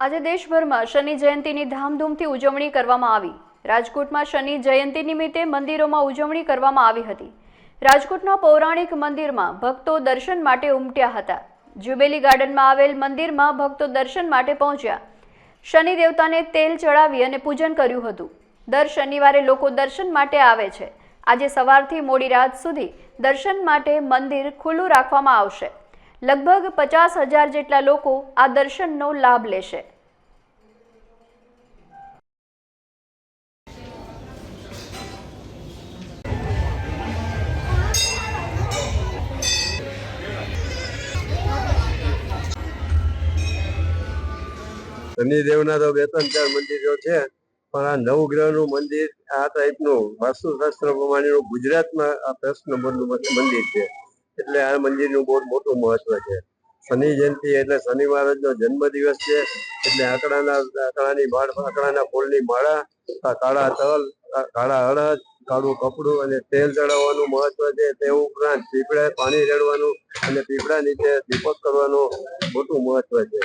આજે દેશભરમાં શનિ જયંતીની ધામધૂમથી ઉજવણી કરવામાં આવી. રાજકોટમાં શનિ જયંતી નિમિત્તે મંદિરોમાં ઉજવણી કરવામાં આવી હતી. રાજકોટના પૌરાણિક મંદિરમાં ભક્તો દર્શન માટે ઉમટ્યા હતા. જ્યુબેલી ગાર્ડનમાં આવેલ મંદિરમાં ભક્તો દર્શન માટે પહોંચ્યા. શનિ દેવતાને તેલ ચડાવી અને પૂજન કર્યું હતું. દર શનિવારે લોકો દર્શન માટે આવે છે. આજે સવારથી મોડી રાત સુધી દર્શન માટે મંદિર ખુલ્લું રાખવામાં આવશે. લગભગ પચાસ હજાર જેટલા લોકો આ દર્શનનો લાભ લેશે. શનિદેવના તો બે ત્રણ ચાર મંદિરો છે, પણ આ નવગ્રહનું મંદિર, આ ટાઈપનું વાસ્તુશાસ્ત્ર પ્રમાણેનું ગુજરાતમાં આ પ્રશ્ન મંદિર છે. એટલે આ મંદિરનું બહુ મોટું મહત્વ છે. શનિ જયંતિ એટલે શનિ મહારાજનો જન્મદિવસ છે. એટલે આંકડાના, આંકડાની માળ, આંકડાના ફૂલની માળા કાળા તલ કાળા અડદ, કાળું કપડું અને તેલ ચડાવવાનું મહત્વ છે. તે ઉપરાંત પીપળે પાણી રેડવાનું અને પીપળા નીચે દીપક કરવાનું મોટું મહત્વ છે.